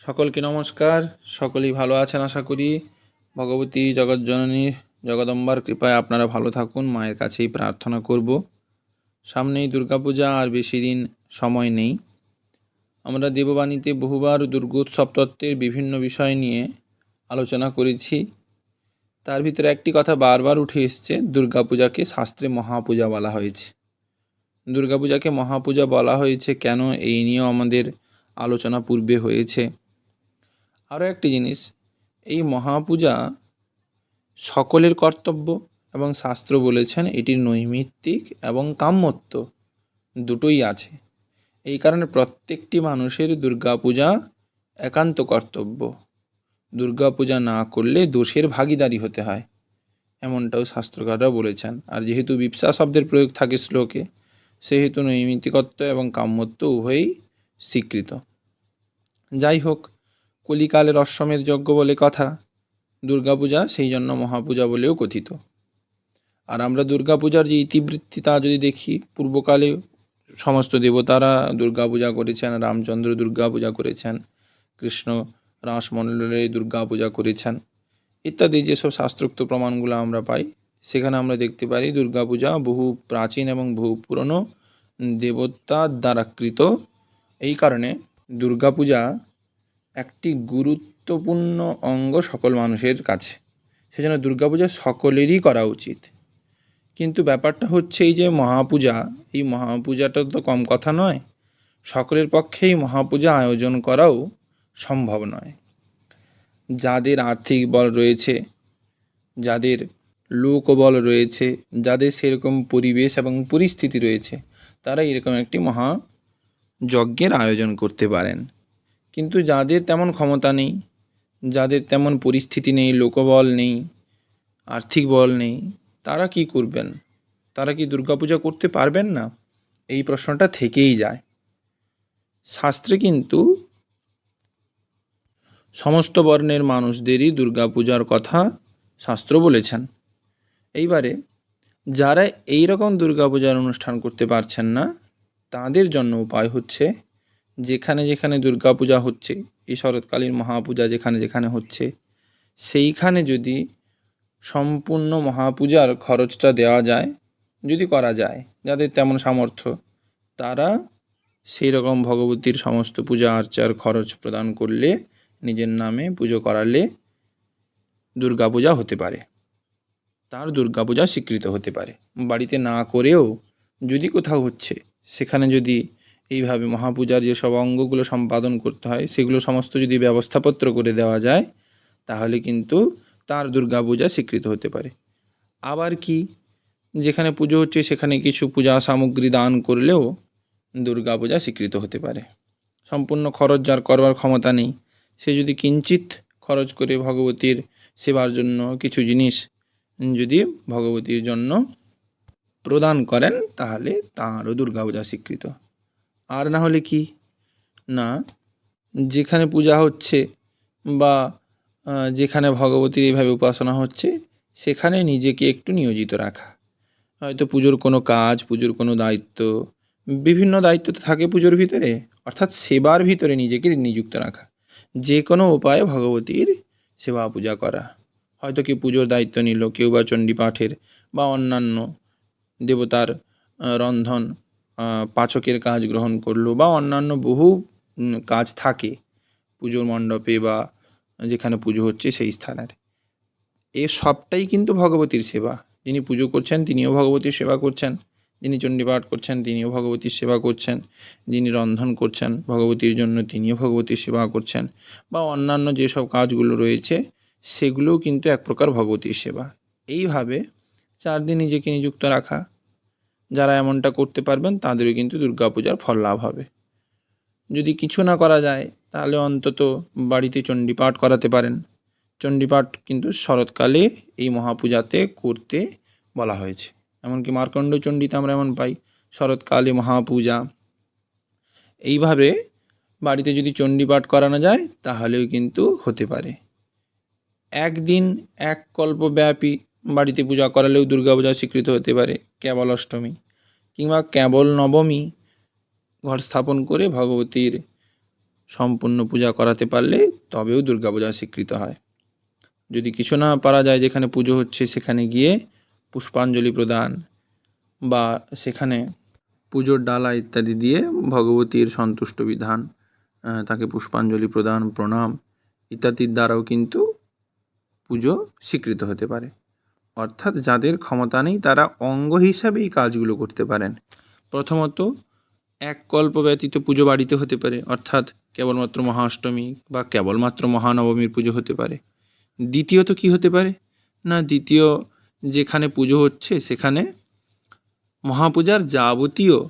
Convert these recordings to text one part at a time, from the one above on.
সকলকে নমস্কার। সকলেই ভালো আছেন আশা করি। ভগবতী জগৎজননী জগদম্বার কৃপায় আপনারা ভালো থাকুন, মায়ের কাছেই প্রার্থনা করব। সামনেই দুর্গাপূজা, আর বেশি দিন সময় নেই। আমরা দেববাণীতে বহুবার দুর্গোৎসব তত্ত্বের বিভিন্ন বিষয় নিয়ে আলোচনা করেছি। তার ভিতরে একটি কথা বারবার উঠে এসছে, দুর্গাপূজাকে শাস্ত্রে মহাপূজা বলা হয়েছে। দুর্গাপূজাকে মহাপূজা বলা হয়েছে কেন? এই নিয়েও আমাদের আলোচনা পূর্বে হয়েছে। আরও একটি জিনিস, এই মহাপূজা সকলের কর্তব্য এবং শাস্ত্র বলেছেন এটির নৈমিত্তিক এবং কাম্যত্ব দুটোই আছে। এই কারণে প্রত্যেকটি মানুষের দুর্গাপূজা একান্ত কর্তব্য। দুর্গাপূজা না করলে দোষের ভাগিদারি হতে হয়, এমনটাও শাস্ত্রকাররা বলেছেন। আর যেহেতু বিপসা শব্দের প্রয়োগ থাকে শ্লোকে, সেহেতু নৈমিত্তিকত্ব এবং কাম্যত্ব উভয়ই স্বীকৃত। যাই হোক কলিকালের অশ্বমেধ যজ্ঞ বলে কথা, দুর্গাপূজা সেই জন্য মহাপূজা বলেও কথিত। আর আমরা দুর্গাপূজার যে ইতিবৃত্তি তা যদি দেখি, পূর্বকালে সমস্ত দেবতারা দুর্গাপূজা করেছেন, রামচন্দ্র দুর্গাপূজা করেছেন, কৃষ্ণ রাসমণ্ডলে দুর্গাপূজা করেছেন ইত্যাদি যেসব শাস্ত্রোক্ত প্রমাণগুলো আমরা পাই, সেখানে আমরা দেখতে পারি দুর্গাপূজা বহু প্রাচীন এবং বহু পুরনো দেবতার দ্বারা কৃত এই কারণে দুর্গাপূজা একটি গুরুত্বপূর্ণ অঙ্গ সকল মানুষের কাছে। সেজন্য দুর্গাপূজা সকলেরই করা উচিত। কিন্তু ব্যাপারটা হচ্ছে এই যে মহাপূজা, এই মহাপূজাটা তো কম কথা নয়। সকলের পক্ষেই মহাপূজা আয়োজন করাও সম্ভব নয়। যাদের আর্থিক বল রয়েছে, যাদের লোকবল রয়েছে, যাদের সেরকম পরিবেশ এবং পরিস্থিতি রয়েছে, তারা এরকম একটি মহা যজ্ঞের আয়োজন করতে পারেন। কিন্তু যাদের তেমন ক্ষমতা নেই, যাদের তেমন পরিস্থিতি নেই, লোকবল নেই, আর্থিক বল নেই, তারা কি করবেন? তারা কি দুর্গাপূজা করতে পারবেন না? এই প্রশ্নটা থেকেই যায়। শাস্ত্রে কিন্তু সমস্ত বর্ণের মানুষদেরই দুর্গাপূজার কথা শাস্ত্র বলেছেন। এইবারে যারা এই রকম দুর্গাপূজার অনুষ্ঠান করতে পারছেন না, তাদের জন্য উপায় হচ্ছে যেখানে যেখানে দুর্গাপূজা হচ্ছে এই শরৎকালীন মহাপূজা যেখানে যেখানে হচ্ছে, সেইখানে যদি সম্পূর্ণ মহাপূজার খরচটা দেওয়া যায়, যদি করা যায়, যাদের তেমন সামর্থ্য, তারা সেই রকম ভগবতীর সমস্ত পূজা আর্চার খরচ প্রদান করলে, নিজের নামে পুজো করালে দুর্গাপূজা হতে পারে। তার দুর্গাপূজা স্বীকৃত হতে পারে। বাড়িতে না করেও যদি কোথাও হচ্ছে, সেখানে যদি এইভাবে মহাপূজার যেসব অঙ্গগুলো সম্পাদন করতে হয়, সেগুলো সমস্ত যদি ব্যবস্থাপত্র করে দেওয়া যায়, তাহলে কিন্তু তার দুর্গা পূজা স্বীকৃত হতে পারে। আবার কি? যেখানে পুজো হচ্ছে, সেখানে কিছু পূজা সামগ্রী দান করলেও দুর্গা পূজা স্বীকৃত হতে পারে। সম্পূর্ণ খরচ যার করবার ক্ষমতা নেই, সে যদি কিঞ্চিত খরচ করে ভগবতীর সেবার জন্য কিছু জিনিস যদি ভগবতীর জন্য প্রদান করেন, তাহলে তাঁরও দুর্গাপূজা স্বীকৃত। আর না হলে কি? না, যেখানে পূজা হচ্ছে বা যেখানে ভগবতীর এইভাবে উপাসনা হচ্ছে, সেখানে নিজেকে একটু নিয়োজিত রাখা। হয়তো পুজোর কোনো কাজ, পুজোর কোনো দায়িত্ব, বিভিন্ন দায়িত্ব তো থাকে পুজোর ভিতরে, অর্থাৎ সেবার ভিতরে নিজেকে নিযুক্ত রাখা। যে কোনো উপায়ে ভগবতীর সেবা পূজা করা। হয়তো কেউ পুজোর দায়িত্ব নিল, কেউ বা চণ্ডী পাঠের বা অন্যান্য দেবতার রন্ধন পাচকের কাজ গ্রহণ করল বা অন্যান্য বহু কাজ থাকে পুজোর মণ্ডপে বা যেখানে পুজো হচ্ছে সেই স্থানের। এ সবটাই কিন্তু ভগবতীর সেবা। যিনি পুজো করছেন তিনিও ভগবতীর সেবা করছেন, যিনি চণ্ডীপাঠ করছেন তিনিও ভগবতীর সেবা করছেন, যিনি রন্ধন করছেন ভগবতীর জন্য তিনিও ভগবতীর সেবা করছেন বা অন্যান্য যেসব কাজগুলো রয়েছে সেগুলোও কিন্তু এক প্রকার ভগবতীর সেবা। এইভাবে চার দিন নিজেকে নিযুক্ত রাখা যারা এমনটা করতে পারবেন, তাদেরও কিন্তু দুর্গাপূজার ফল লাভ হবে। যদি কিছু না করা যায়, তাহলে অন্তত বাড়িতে চণ্ডীপাঠ করাতে পারেন। চণ্ডীপাঠ কিন্তু শরৎকালে এই মহাপূজাতে করতে বলা হয়েছে। এমনকি মার্কণ্ড চণ্ডীতে আমরা এমন পাই, শরৎকালে মহাপূজা। এইভাবে বাড়িতে যদি চণ্ডীপাঠ করানো যায়, তাহলেও কিন্তু হতে পারে। একদিন এক কল্পব্যাপী বাড়িতে পূজা করালেও দুর্গাপূজা স্বীকৃত হতে পারে, কেবল অষ্টমী কিংবা কেবল নবমী। ঘর স্থাপন করে ভগবতীর সম্পূর্ণ পূজা করাতে পারলে তবেও দুর্গাপূজা স্বীকৃত হয়। যদি কিছু না পারা যায় যেখানে পুজো হচ্ছে সেখানে গিয়ে পুষ্পাঞ্জলি প্রদান বা সেখানে পুজোর ডালা ইত্যাদি দিয়ে ভগবতীর সন্তুষ্ট বিধান তাকে পুষ্পাঞ্জলি প্রদান, প্রণাম ইত্যাদির দ্বারাও কিন্তু পুজো স্বীকৃত হতে পারে। অর্থাৎ যাদের ক্ষমতা নেই, তারা অঙ্গ হিসাবে এই কাজগুলো করতে পারেন। প্রথমত, এক কল্প ব্যতীত পুজো বাড়িতে হতে পারে, অর্থাৎ কেবলমাত্র মহাষ্টমী বা কেবলমাত্র মহানবমীর পুজো হতে পারে। দ্বিতীয়ত কি হতে পারে? না, দ্বিতীয়, যেখানে পুজো হচ্ছে, সেখানে মহাপূজার যাবতীয়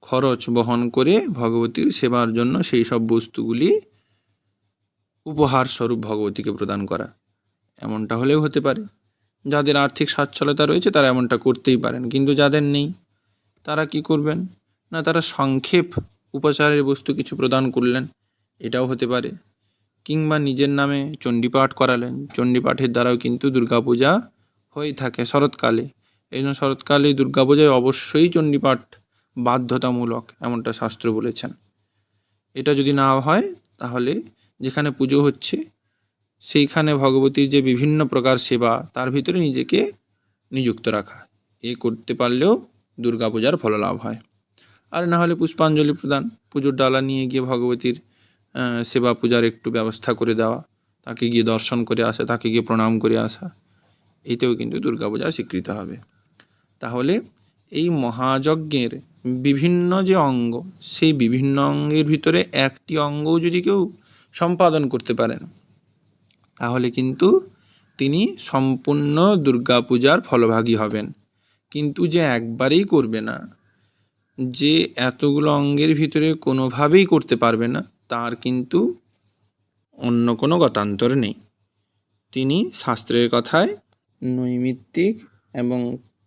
খরচ বহন করে ভগবতীর সেবার জন্য সেই সব বস্তুগুলি উপহার স্বরূপ ভগবতীকে প্রদান করা। এমনটা হলেও হতে পারে। যাদের আর্থিক সচ্ছলতা রয়েছে তারা এমনটা করতেই পারেন, কিন্তু যাদের নেই, তারা কি করবেন? না, তারা সংক্ষেপ উপচারের বস্তু কিছু প্রদান করলেন, এটাও হতে পারে। কিংবা নিজের নামে চণ্ডীপাঠ করালেন, চণ্ডীপাঠের দ্বারাও কিন্তু দুর্গাপূজা হয়ে থাকে শরৎকালে। এই জন্য শরৎকালে দুর্গাপূজায় অবশ্যই চণ্ডীপাঠ বাধ্যতামূলক, এমনটা শাস্ত্র বলেছেন। এটা যদি না হয়, তাহলে যেখানে পুজো হচ্ছে সেইখানে ভগবতীর যে বিভিন্ন প্রকার সেবা, তার ভিতরে নিজেকে নিযুক্ত রাখা। এ করতে পারলেও দুর্গাপূজার ফললাভ হয়। আর না হলে পুষ্পাঞ্জলি প্রদান, পুজোর ডালা নিয়ে গিয়ে ভগবতীর সেবা পূজার একটু ব্যবস্থা করে দেওয়া, তাকে গিয়ে দর্শন করে আসা, তাকে গিয়ে প্রণাম করে আসা, এতেও কিন্তু দুর্গাপূজা স্বীকৃত হবে। তাহলে এই মহাযজ্ঞের বিভিন্ন যে অঙ্গ, সেই বিভিন্ন অঙ্গের ভিতরে একটি অঙ্গও যদি কেউ সম্পাদন করতে পারেন তাহলে কিন্তু তিনি সম্পূর্ণ দুর্গাপূজার ফলভাগী হবেন। কিন্তু যে একবারেই করবে না, যে এতগুলো অঙ্গের ভিতরে কোনোভাবেই করতে পারবে না, তার কিন্তু অন্য কোনো গতান্তর নেই। তিনি শাস্ত্রের কথায় নৈমিত্তিক এবং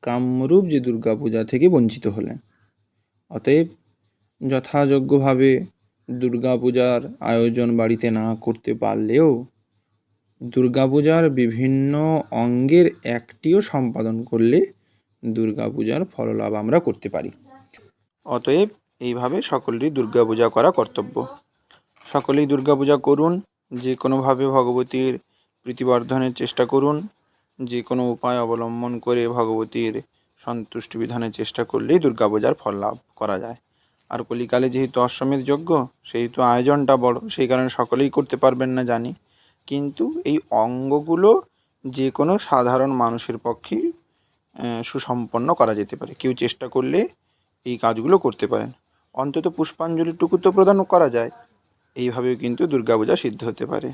কামরূপ যে দুর্গাপূজা থেকে বঞ্চিত হলেন, অতএব যথাযোগ্যভাবে দুর্গাপূজার আয়োজন বাড়িতে না করতে পারলেও দুর্গাপূজার বিভিন্ন অঙ্গের একটিও সম্পাদন করলে দুর্গাপূজার ফললাভ আমরা করতে পারি। অতএব এইভাবে সকলেরই দুর্গাপূজা করা কর্তব্য। সকলেই দুর্গাপূজা করুন, যে কোনোভাবে ভগবতীর প্রীতিবর্ধনের চেষ্টা করুন, যে কোনো উপায় অবলম্বন করে ভগবতীর সন্তুষ্টি বিধানের চেষ্টা করলেই দুর্গাপূজার ফল লাভ করা যায়। আর কলিকালে যেহেতু অশ্বমেধ যজ্ঞ সেহেতু আয়োজনটা বড়, সেই কারণে সকলেই করতে পারবেন না জানি। কিন্তু এই অঙ্গগুলো যে কোনো সাধারণ মানুষের পক্ষে সুসম্পন্ন করা যেতে পারে। কেউ চেষ্টা করলে এই কাজগুলো করতে পারেন। অন্তত পুষ্পাঞ্জলিটুকু তো প্রদান করা যায়। এইভাবেও কিন্তু দুর্গাপূজা সিদ্ধ হতে পারে।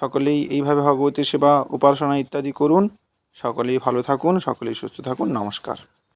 সকলেই এইভাবে ভগবতীর সেবা, উপাসনা ইত্যাদি করুন। সকলেই ভালো থাকুন, সকলেই সুস্থ থাকুন। নমস্কার।